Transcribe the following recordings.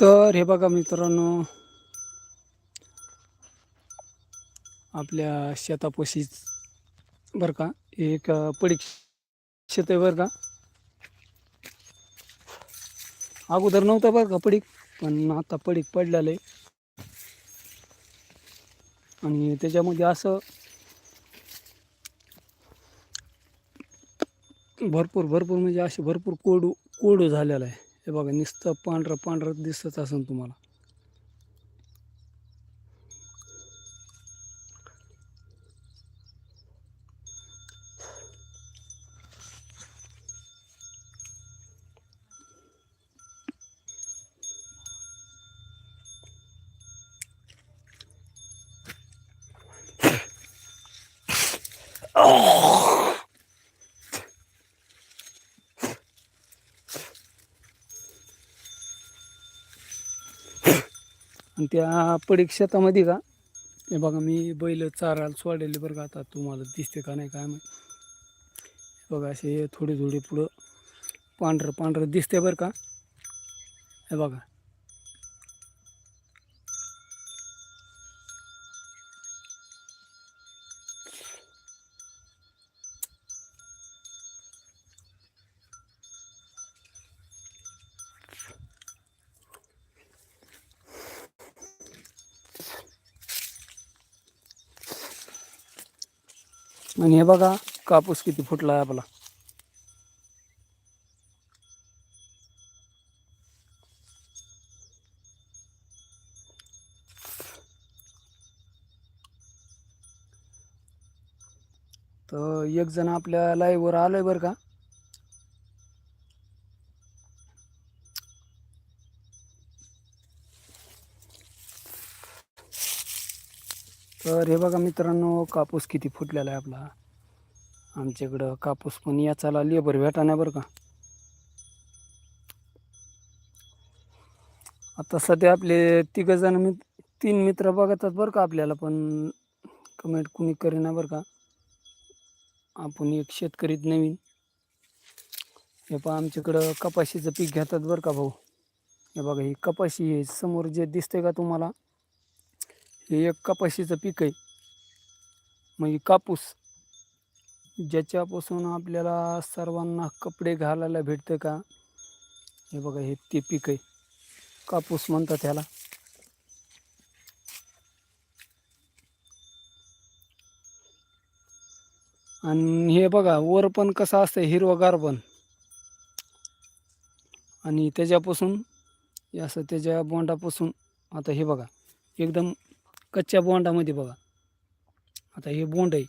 तर हे बघा मित्रांनो आपल्या शेतापाशीच बरं का एक पडीक शेत आहे बरं का. अगोदर नव्हता बरं का पडीक पण आता पडीक पडलेलं आहे. आणि त्याच्यामध्ये असं भरपूर भरपूर म्हणजे असे भरपूर कोडू कोडू झालेला आहे. हे बघा नुसतं पांढरं पांढरं दिसत असेल तुम्हाला. त्या पडीक शेतामध्ये का? हे बघा मी बैल चारायला सोडलेले बरं का. आता तुम्हाला दिसते का नाही काय माहीत. हे बघा असे थोडे थोडे पुढं पांढरं पांढरं दिसते बरं का. हे बघा. आणि हे बघा कापूस किती फुटला आहे आपला. तर एक जण आपल्या लाईव्हवर आहे बरं का? तर हे बघा मित्रांनो कापूस किती फुटलेला आहे आपला. आमच्याकडं कापूस पण याचाला लेबर भेटा नाही बरं का. आता सध्या आपले तिघ जण मी तीन मित्र बघतात बरं का आपल्याला पण. कमेंट कुणी करेना बरं का. आपण एक शेतकरीत नवीन. हे पहा आमच्याकडं कपाशीचं पीक घेतात बरं का भाऊ. हे बघा ही कपाशी हे समोर जे दिसतंय का तुम्हाला? हे एक कपाशीचं पीक आहे. म्हणजे कापूस. ज्याच्यापासून आपल्याला सर्वांना कपडे घालायला भेटतं का? हे बघा हे ते पीक आहे. कापूस म्हणतात त्याला आणि हे बघा वर पण कसं असतं हिरवगार पण. आणि त्याच्यापासून हे असं त्याच्या बोंडापासून आता हे बघा एकदम कच्च्या बोंडामध्ये बघा. आता हे बोंड आहे.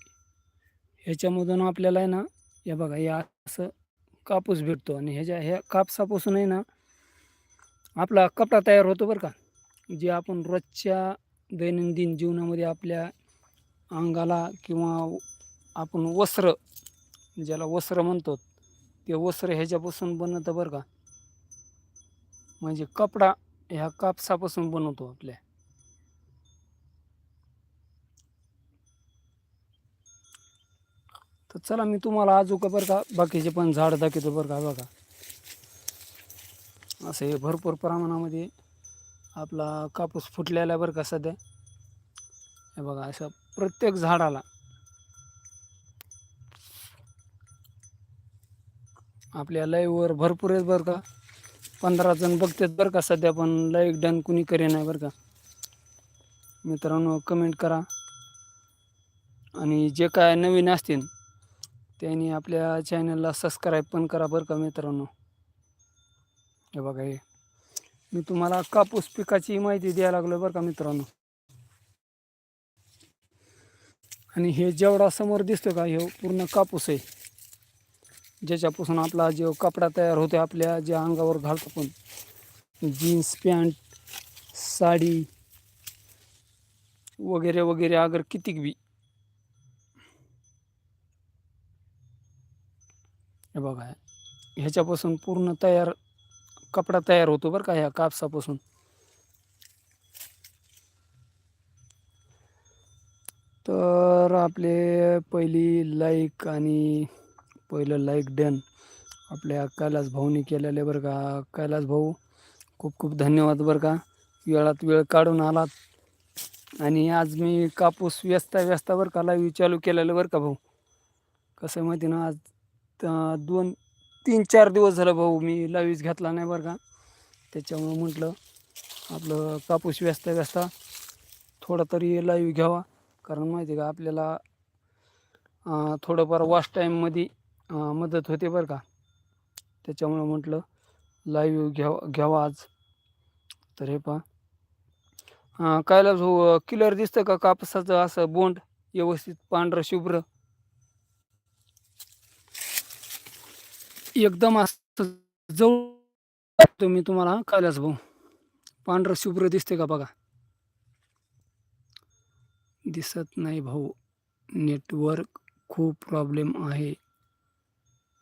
ह्याच्यामधून आपल्याला आहे ना हे बघा हे असं कापूस भेटतो आणि ह्याच्या ह्या कापसापासून आहे ना आपला कपडा तयार होतो बरं का. जे आपण रोजच्या दैनंदिन जीवनामध्ये आपल्या अंगाला किंवा आपण वस्त्र ज्याला वस्त्र म्हणतो ते वस्त्र ह्याच्यापासून बनवतं बरं का. म्हणजे कपडा ह्या कापसापासून बनवतो आपल्या. तर चला मी तुम्हाला अजून बरं का बाकीचे पण झाड दाखवतो बरं का बघा. असं हे भरपूर प्रमाणामध्ये आपला कापूस फुटलेला आहे बरं का सध्या. हे बघा असं प्रत्येक झाडाला. आपल्या लाईव्हवर भरपूर आहेत बरं का. पंधरा जण बघतात बरं का सध्या पण लाईक डन कुणी करे नाही बरं का. मित्रांनो कमेंट करा. आणि जे काय नवीन असतील त्याने आपल्या चॅनलला सबस्क्राईब पण करा बरं का मित्रांनो. हे बघा हे. मी तुम्हाला कापूस पिकाची माहिती द्यायला लागलो बरं का मित्रांनो. आणि हे जेवढा समोर दिसतो का हे पूर्ण कापूस आहे. ज्याच्यापासून आपला जो कपडा तयार होतो आपल्या ज्या अंगावर घालतो पण जीन्स पॅन्ट साडी वगैरे वगैरे अगर कितीक बी. हे बघा ह्याच्यापासून पूर्ण तयार कपडा तयार होतो बरं का ह्या कापसापासून. तर आपले पहिली लाईक आणि पहिलं लाईक डन आपल्या कैलास भाऊनी केलेलं आहे बरं का. कैलास भाऊ खूप खूप धन्यवाद बरं का. वेळात वेळ काढून आलात. आणि आज मी कापूस व्यस्ता व्यस्ता बरं का लाईव्ह चालू केलेलं बरं का भाऊ. कसं आहे माहिती ना आज दोन तीन चार दिवस झालं भाऊ मी लाईव्हच घेतला नाही बरं का. त्याच्यामुळं म्हटलं आपलं कापूस व्यस्त व्यस्ता थोडा तरी लाईव्ह घ्यावा. कारण माहिती आहे का आपल्याला थोडंफार वॉश टाईममध्ये मदत होते बरं का. त्याच्यामुळं म्हटलं लाईव्ह घ्यावा घ्यावा आज. तर हे पहा. कायला जो किलर दिसतं का कापसाचं असं बोंड? व्यवस्थित पांढरं शुभ्र. एकदम असं जवळ तुम्ही तुम्हाला कायलाच भाऊ. पांढरं शुभ्र दिसते का बघा? दिसत नाही भाऊ. नेटवर्क खूप प्रॉब्लेम आहे.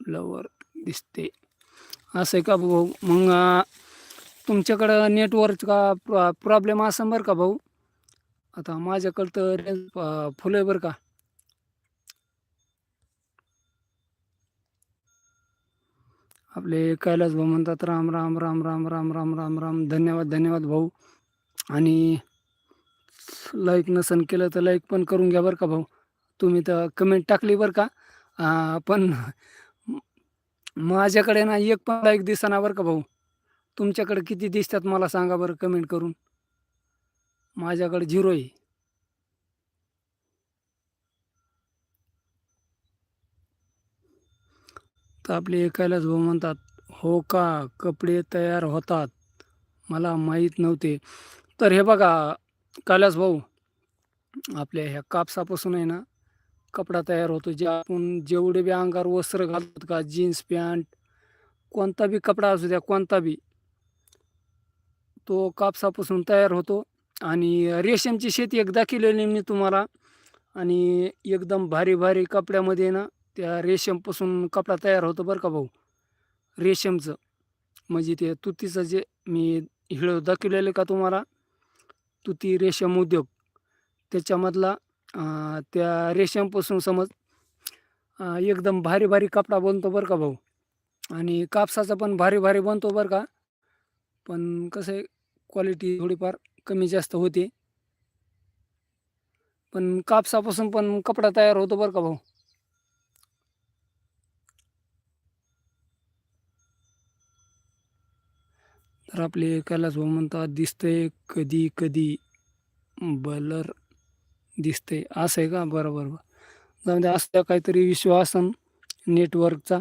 लवर दिसते. असं आहे का भाऊ? मग तुमच्याकडं नेटवर्कचा प्रॉ प्रॉब्लेम असं बरं का भाऊ? आता माझ्याकडं तर फुलं फुल आहे बरं का. आपले कैलास भाऊ म्हणतात राम राम राम राम राम राम राम राम धन्यवाद धन्यवाद भाऊ. आणि लाईक नसन केलं तर लाईक पण करून घ्या बरं का भाऊ. तुम्ही तर कमेंट टाकली बरं का. पण माझ्याकडे ना एक पण लाईक दिसना बरं का भाऊ. तुमच्याकडे किती दिसतात मला सांगा बरं कमेंट करून. माझ्याकडे झिरो आहे. तर आपले ऐकायलाच भाऊ म्हणतात हो का? कपडे तयार होतात. मला माहीत नव्हते. तर हे बघा कैलास भाऊ आपल्या ह्या कापसापासून आहे ना कपडा तयार होतो. जे आपण जेवढे बी अंगावर वस्त्र घालतात का जीन्स पॅन्ट कोणता बी कपडा असू द्या कोणता बी तो कापसापासून तयार होतो. आणि रेशमची शेती एकदा केलेली मी तुम्हाला. आणि एकदम भारी भारी कपड्यामध्ये ना त्या रेशमपासून कपडा तयार होतो बरं का भाऊ. रेशमचं. म्हणजे ते तुतीचं जे मी हिळ दाखवलेलं का तुम्हाला? तुती रेशम उद्योग. त्याच्यामधला त्या रेशमपासून समज एकदम भारी भारी कपडा बनतो बरं का भाऊ. आणि कापसाचा पण भारी भारी बनतो बरं का. पण कसं आहे क्वालिटी थोडीफार कमी जास्त होते. पण कापसापासून पण कपडा तयार होतो बरं का भाऊ. तर आपले कैलास भाऊ म्हणतात दिसतंय कधी कधी बलर दिसतंय. असं आहे का? बरं बरं बरं द्या असं काहीतरी विश्वासन नेटवर्कचा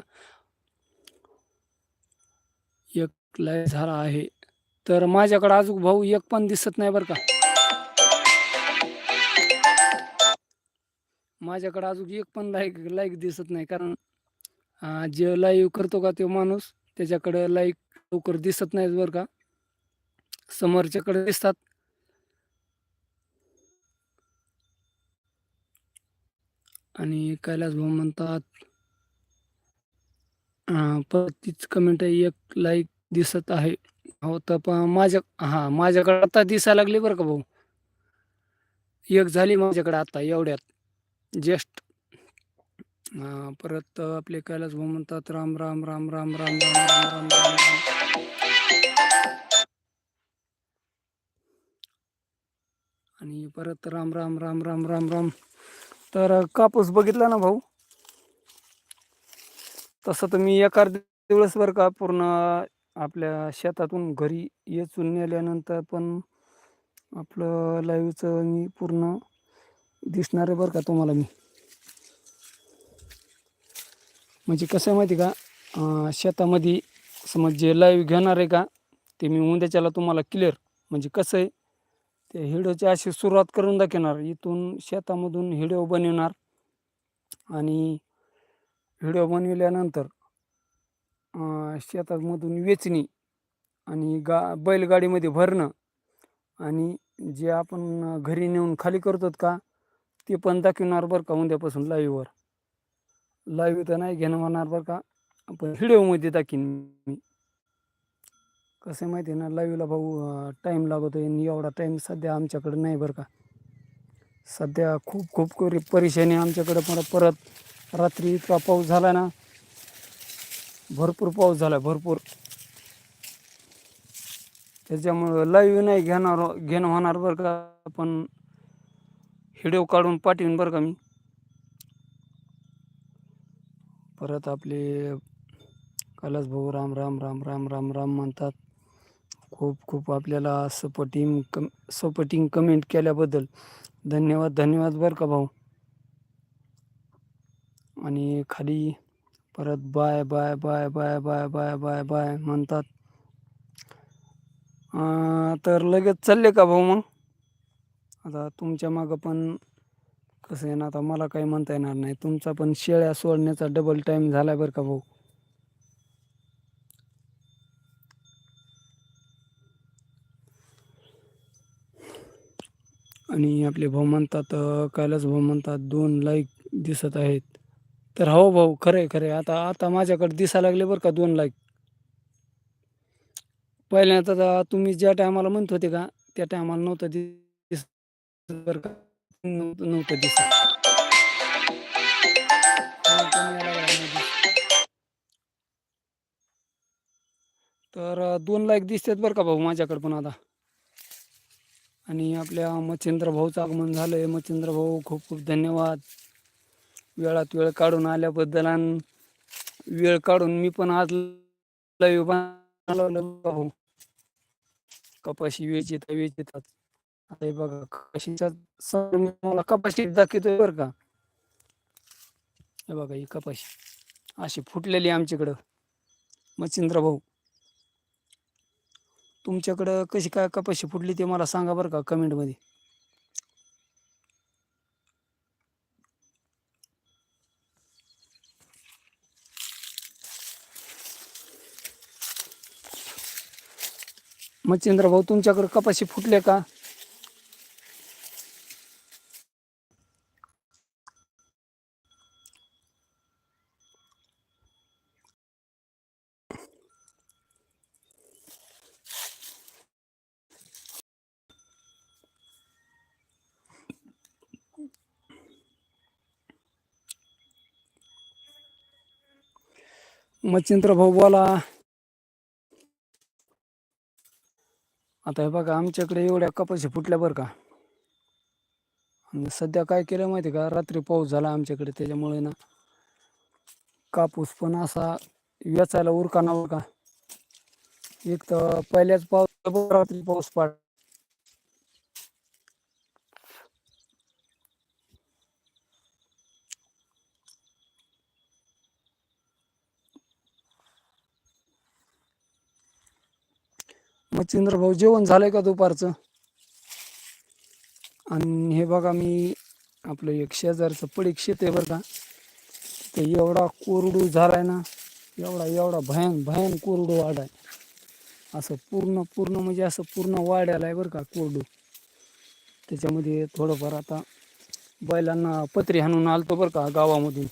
एक लय झाला आहे. तर माझ्याकडे अजून भाऊ एक पण दिसत नाही बरं का. माझ्याकडे अजून एक पण लाईक लाईक दिसत नाही. कारण जे लाईव्ह करतो का तो माणूस त्याच्याकडं लाईक लवकर दिसत नाहीत बरं का. समोरच्याकडे दिसतात. आणि कैलास भाऊ म्हणतात तीच कमेंट एक लाईक दिसत आहे. हो तर माझ्या हां माझ्याकडे आता दिसायला लागली बरं का भाऊ. एक झाली माझ्याकडे आता एवढ्यात. जस्ट परत आपले कैलास भाऊ म्हणतात राम राम राम राम राम राम राम राम राम राम. आणि परत राम राम राम राम राम राम. तर कापूस बघितला ना भाऊ? तसं तर मी एका दिवस का पूर्ण आपल्या शेतातून घरी येचून नेल्यानंतर पण आपलं लाईव्हचं मी पूर्ण दिसणार आहे बरं का तुम्हाला मी. म्हणजे कसं आहे माहिती का? शेतामध्ये समज जे लाईव्ह घेणार आहे का ते मी उद्याच्याला तुम्हाला क्लिअर म्हणजे कसं आहे? ते व्हिडिओची अशी सुरुवात करून दाखवणार इथून शेतामधून हिडिओ बनवणार. आणि व्हिडिओ बनविल्यानंतर शेतामधून वेचणी आणि गा बैलगाडीमध्ये भरणं आणि जे आपण घरी नेऊन खाली करतो का ते पण दाखवणार बरं का उद्यापासून लाईव्हवर. लाईव्ह तर नाही घेणं होणार बरं का पण व्हिडिओमध्ये दाखीन मी. कसं आहे माहिती आहे ना लाईव्हला भाऊ टाईम लागतो आणि एवढा टाईम सध्या आमच्याकडे नाही बरं का. सध्या खूप खूप करी परेशानी आमच्याकडं. पण परत रात्री इतका पाऊस झाला ना भरपूर पाऊस झाला भरपूर. त्याच्यामुळं लाईव्ह नाही घेणार घेणं होणार बरं का. पण व्हिडिओ काढून पाठवीन बरं का मी. परत आपले कैलास भाऊ राम राम राम राम राम राम म्हणतात. खूप खूप आपल्याला सपोर्टिंग कम सपोर्टिंग कमेंट केल्याबद्दल धन्यवाद धन्यवाद बरं का भाऊ. आणि खाली परत bye bye bye bye bye bye bye bye म्हणतात. तर लगेच चालले का भाऊ मग? आता तुमच्या मागं पण कसं आहे ना आता मला काही म्हणता येणार नाही. तुमचा पण शेळ्या सोडण्याचा डबल टाईम झाला बरं का भाऊ? आणि आपले भाऊ म्हणतात कालच कैलास भाऊ म्हणतात दोन लाईक दिसत आहेत. तर हो भाऊ खरं आहे खरं आता आता माझ्याकडे दिसायला लागले बरं का दोन लाईक पहिल्यांदा तर तुम्ही ज्या टायमाला म्हणत होते का त्या टायमाला नव्हतं दिस बरं का? नव्हतं नव्हतं दिसत. तर दोन लाईक दिसतात बरं का भाऊ माझ्याकडे पण आता? आणि आपल्या मच्छिंद्र भाऊचं आगमन झालं आहे मच्छिंद्र भाऊ खूप खूप धन्यवाद. वेळात वेळ काढून आल्याबद्दल आणि वेळ काढून मी पण आज लाईव्ह बनवलं भाऊ. कपाशी वेचित वेचितात वेच येतात आता हे बघा कपाशीचा मी मला कपाशी दाखवतोय बरं का. हे बघा ही कपाशी. अशी फुटलेली आहे आमच्याकडं. मच्छिंद्र भाऊ. तुमच्याकडं कशी काय कपाशी फुटली ते मला सांगा बरं का कमेंटमध्ये. मच्छिंद्र भाऊ तुमच्याकडे कपाशी फुटले का? मच्छिंद्र भाऊ बोला. आता हे बघा आमच्याकडे एवढ्या कपाशी फुटल्या बरं का. सध्या काय केलं माहिती का? रात्री पाऊस झाला आमच्याकडे त्याच्यामुळे ना कापूस पण असा वेचायला उरका ना उरका. एक तर पहिल्याच पाऊस रात्री पाऊस पाड मच्छिंद्र भाऊ जेवण झालंय का दुपारचं? आणि हे बघा मी आपलं एक शेजारचं पडीक शेत आहे बरं का. ते एवढा कोरडू झालाय ना एवढा एवढा भयान भयान कोरडू वाढ आहे असं पूर्ण पूर्ण म्हणजे असं पूर्ण वाढायला आहे बरं का कोरडू. त्याच्यामध्ये थोडंफार आता बैलांना पत्री हाणून आलतो बरं का गावामधून.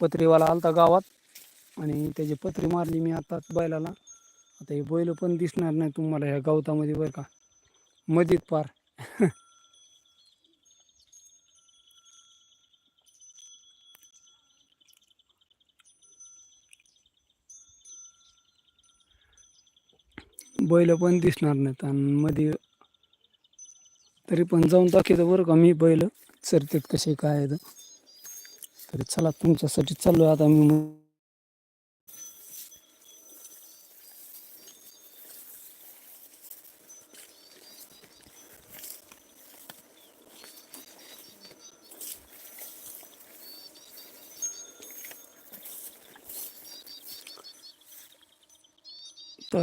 पत्रीवाला आलता गावात आणि त्याची पत्री मारली मी आता बैलाला. आता हे बैल पण दिसणार नाही तुम्हाला ह्या गवतामध्ये बरं का. मधीत पार. बैल पण दिसणार नाहीत आणि मध्ये तरी पण जाऊन दाखवतो बरं का मी बैल. चरतेत कसे काय आहेत. तरी चला तुमच्यासाठी चाललो आता मी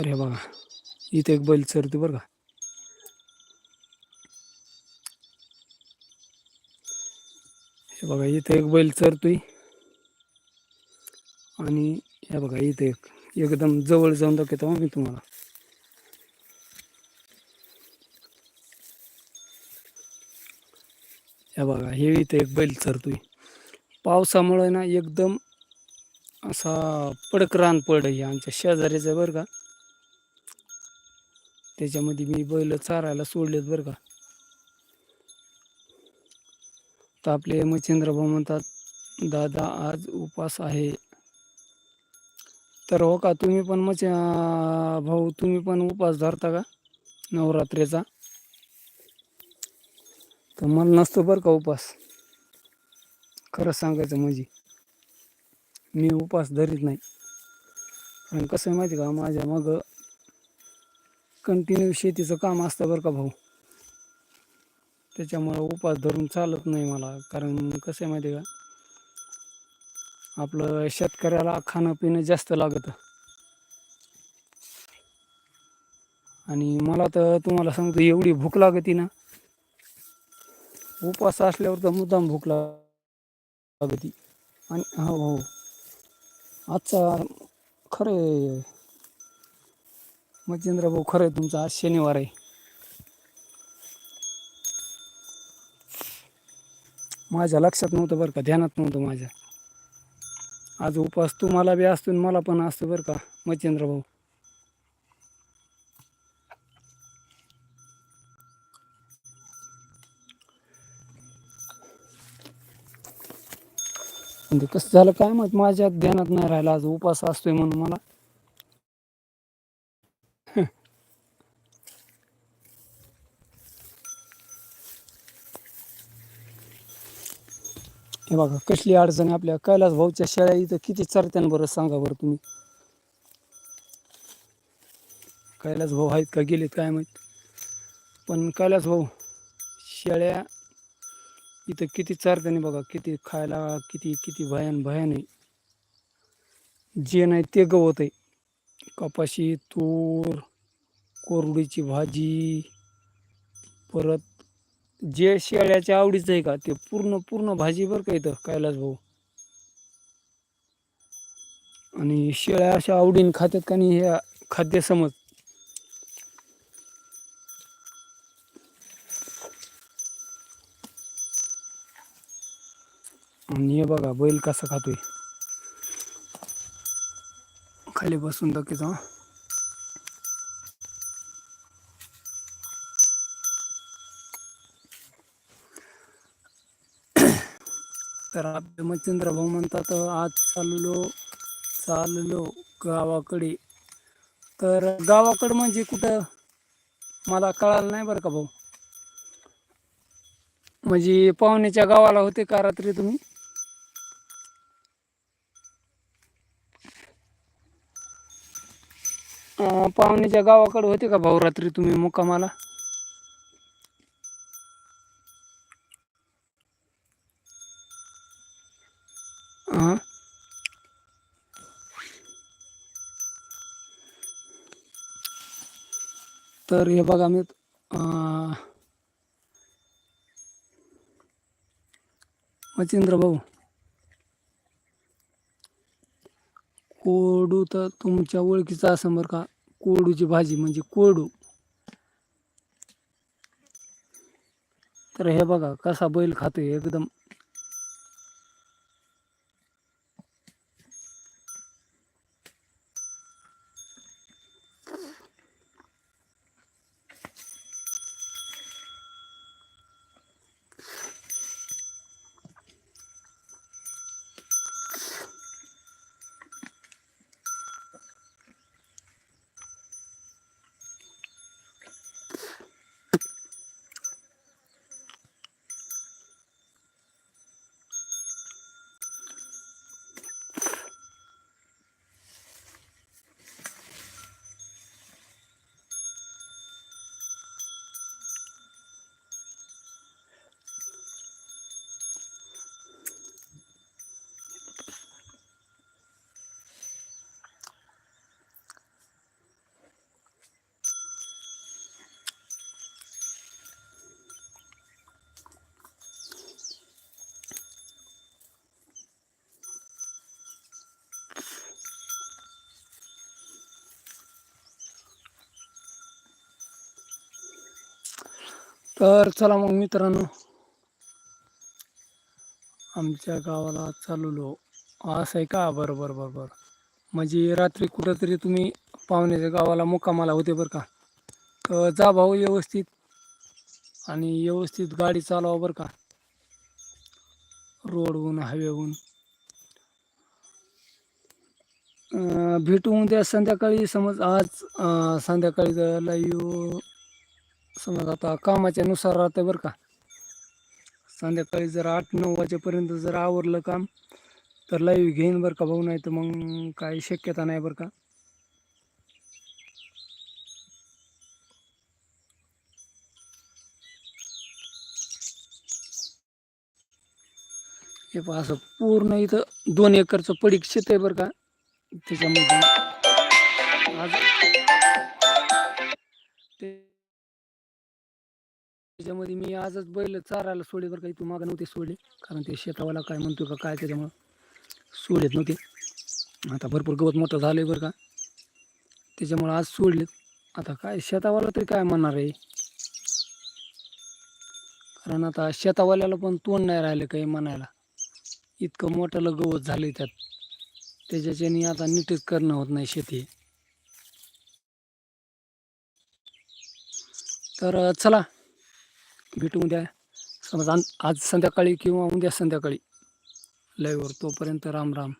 तर हे बघा इथे एक बैल चरते बरं का. हे बघा इथे एक बैल चरतोय. आणि हे बघा इथे एक. एकदम जवळ जाऊन दाखवतो मी तुम्हाला. हे बघा हे इथे एक बैल चरतोय. पावसामुळे ना एकदम असा पडक रान पड आहे आमच्या शेजारीचं बरं का. त्याच्यामध्ये मी बैल चारायला सोडलेत बरं का. तर आपले मच्छिंद्रभाऊ म्हणतात दादा आज उपास आहे. तर हो का तुम्ही पण मच भाऊ तुम्ही पण उपास धरता का नवरात्रीचा? तर मला नसतो बरं का उपास. खरंच सांगायचं म्हणजे मी उपास धरीत नाही. कारण कसं आहे माहिती का माझ्या मग कंटिन्यू शेतीचं काम असतं बरं का भाऊ. त्याच्यामुळं उपास धरून चालत नाही मला. कारण कसं आहे माहिती आहे का? आपलं शेतकऱ्याला खाणं पिणं जास्त लागतं. आणि मला तर तुम्हाला सांगतो एवढी भूक लागती ना. उपवास असल्यावर तर मुद्दाम भूक लागती. आणि हो हो. आजचा खरं आहे. मच्छिंद्र भाऊ खरं आहे तुमचा आज शनिवार आहे. माझ्या लक्षात नव्हतं बरं का ध्यानात नव्हतं माझ्या. आज उपास तुम्हाला बी असतो आणि मला पण असतो बरं का मच्छिंद्र भाऊ. म्हणजे कसं झालं काय मग माझ्या ध्यानात नाही राहिला आज उपास असतोय म्हणून मला. हे बघा कसली अडचण आहे आपल्या कैलास भाऊच्या शेळ्या इथं किती चरत्यांबरोबर बरं सांगा बरं तुम्ही. कैलास भाऊ आहेत का गेलेत काय माहीत. पण कैलास भाऊ शेळ्या इथं किती चरत्याने बघा किती खायला किती किती भयान भयान आहे. जे नाही ते गवत आहे. कपाशी तूर कोरडीची भाजी परत जे शेळ्याच्या आवडीचं आहे का? ते पूर्ण पूर्ण भाजी बरं का इथं कैलास भाऊ? आणि शेळ्या अशा आवडीने खात्यात का नाही हे खाद्य समज? आणि हे बघा बैल कसा खातोय? खाली बसून दाखवतो तर आपले मच्छिंद्र भाऊ म्हणतात आज चाललो चाललो गावाकडे. तर गावाकडं म्हणजे कुठं? मला कळालं नाही बरं का भाऊ. म्हणजे पाहुण्याच्या गावाला होते का रात्री तुम्ही? पाहुण्याच्या गावाकडे होते का भाऊ रात्री तुम्ही मुक्कामाला? हाँ तर हे बघा, मी मच्छिंद्र भाऊ. कोरडू तर तुमच्या ओळखीचा असं बरं का? कोरडूची भाजी म्हणजे कोडू. तर हे बघा, कसा बैल खातोय, एकदम तर चला मग मित्रांनो. आमच्या गावाला चाललो. असं आहे का? बरं बरं बरं बरं. म्हणजे रात्री कुठंतरी तुम्ही पाहुण्याच्या गावाला मुक्कामाला होते बरं का? तर जा भाऊ व्यवस्थित. आणि व्यवस्थित गाडी चालवा बरं का. रोडहून हायवेहून. भेटू उद्या संध्याकाळी. समज आज संध्याकाळी संध्याकाळी लाईव्ह समज आता कामाच्या नुसार राहतं बरं का. संध्याकाळी जर आठ नऊ वाजेपर्यंत जर आवरलं काम तर लाईव्ह घेईन बरं का भाऊ नाही तर मग काही शक्यता नाही बरं का. हे असं पूर्ण इथं दोन एकरचं पडीक शेत आहे बरं का. त्याच्यामध्ये त्याच्यामध्ये मी आजच बैल चारायला सोडले बरं का इथून मागं नव्हते सोडले. कारण ते शेतावाला काय म्हणतो का काय त्याच्यामुळं सोडलेत नव्हते. आता भरपूर गवत मोठं झालंय बरं का. त्याच्यामुळं आज सोडलेत. आता काय शेतावाला तरी काय म्हणणार आहे? कारण आता शेतावाल्याला पण तोंड नाही राहिलं काही म्हणायला. इतकं मोठं गवत झालंय त्यात. त्याच्याच्याने आता नीटच करणं होत नाही शेती. तर चला. भेटू उद्या समजा आज संध्याकाळी किंवा उद्या संध्याकाळी. लाईव्हवर तोपर्यंत राम राम.